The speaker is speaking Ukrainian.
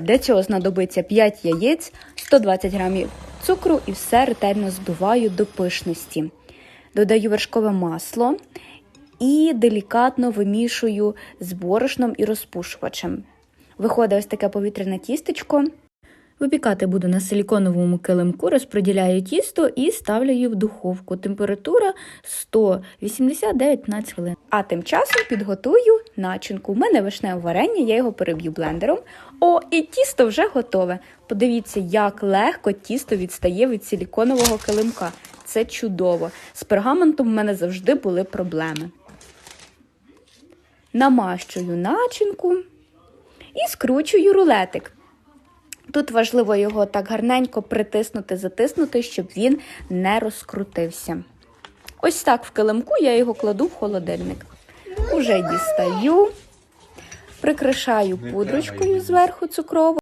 Для цього знадобиться 5 яєць, 120 грамів цукру і все ретельно збиваю до пишності. Додаю вершкове масло і делікатно вимішую з борошном і розпушувачем. Виходить ось таке повітряне тістечко. Випікати буду на силіконовому килимку, розподіляю тісто і ставлю її в духовку. Температура 180-15 хвилин. А тим часом підготую начинку. У мене вишневе варення, я його переб'ю блендером. О, і тісто вже готове. Подивіться, як легко тісто відстає від силіконового килимка. Це чудово. З пергаментом в мене завжди були проблеми. Намащую начинку і скручую рулетик. Тут важливо його так гарненько притиснути, затиснути, щоб він не розкрутився. Ось так в килимку я його кладу в холодильник. Уже дістаю, прикрашаю пудрочкою зверху цукровою.